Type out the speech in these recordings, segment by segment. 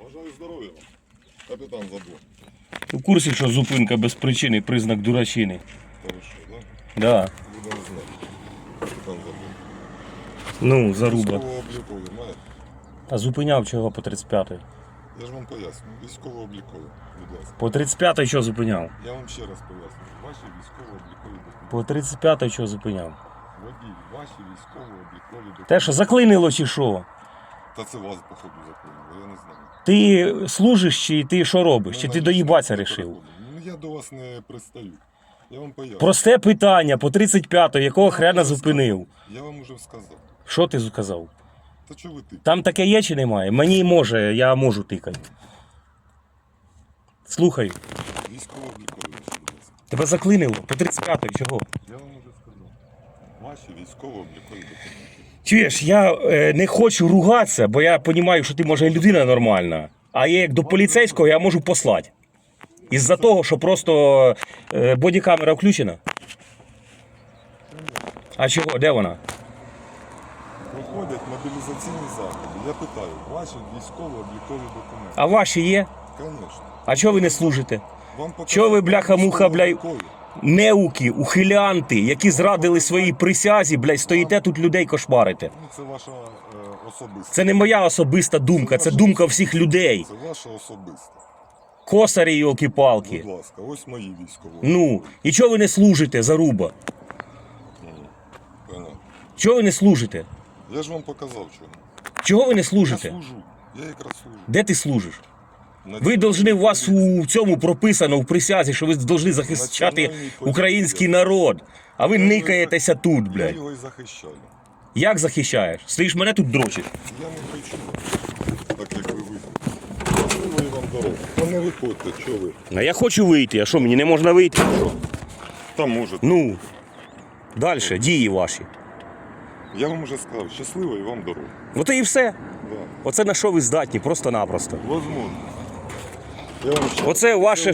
Бажаю здоров'я вам, капітан Забор. У курсі, що зупинка без причини признак дурачини. Що, да? Да. Будемо знати. Капітан Забор. Ну, заруба. Військового облікові маєте? А зупиняв чого по 35-й? Я ж вам поясню. Військово облікові, будь ласка. По 35-й що зупиняв? Я вам ще раз поясню. Ваші військово облікові документи. По 35-й що зупиняв? Водій, ваші військово облікові документи. Те, що заклинило чи що? Та це вас, походу, заповнило, я не знаю. Ти служиш чи ти що робиш? Чи Ну, ти навіщо доїбатися рішив? Ну я до вас не пристаю. Я вам поясню. Просте питання по 35-й, якого хрена зупинив? Я вам уже сказав. Що ти сказав? Та чого ви ти? Там таке є чи немає? Мені може, я можу тикати. Слухай, Військово облікові, будь ласка. тебе заклинило по 35-й, чого? Я вам. Ваші військово облікові документи. Чуєш, я е, не хочу ругатися, бо я розумію, що ти може людина нормальна. А я як до поліцейського я можу послати. Із-за того, що просто е, бодікамера включена. А чого? Де вона? Проходять мобілізаційні заходи. Я питаю, ваші військово облікові документи. А ваші є? Звісно. А чого ви не служите? Вам Чого ви, бляха-муха, бля, військово-облікові. Неуки, ухилянти, які зрадили своїй присязі, блядь, стоїте тут людей кошмарите. Ну, це ваша е, особиста. Це не моя особиста думка, це думка всіх людей. Це ваша особиста. Косарі, йолки-палки. Будь ласка, ось мої військові. Ну, і чого ви не служите, заруба? Понятно. Чого ви не служите? Я ж вам показав, чому. Чого ви не Я служите? служу. Я якраз служу. Де ти служиш? Ви должны, у вас у цьому прописано в присязі, що ви повинні захищати український народ. А ви никаєтеся тут, Я блядь. його і захищаю. Як захищаєш? Стоїш мене тут дрочиш. Я не хочу, так як ви виходите. Щасливої вам дороги. Та не виходьте, що ви? А я хочу вийти, а що мені не можна вийти? Та можете. Ну, далі, дії ваші. Я вам уже сказав, щасливої вам дороги. От і все. Да. Оце на що ви здатні, просто-напросто. Возможно. Оце ваше,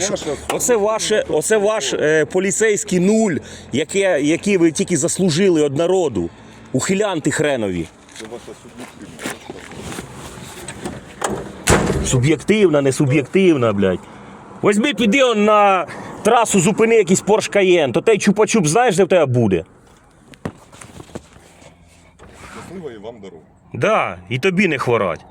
оце ваше, оце ваш е, поліцейський нуль, яке, який ви тільки заслужили від народу. Ухилянти хренові. Це ваша суб'єктивна. Суб'єктивна, не суб'єктивна, блядь. Возьми, піди он на трасу, зупини якийсь Porsche Cayenne, то той чупа-чуп знаєш, де в тебе буде? Щасливої вам дороги. Да, і тобі не хворать.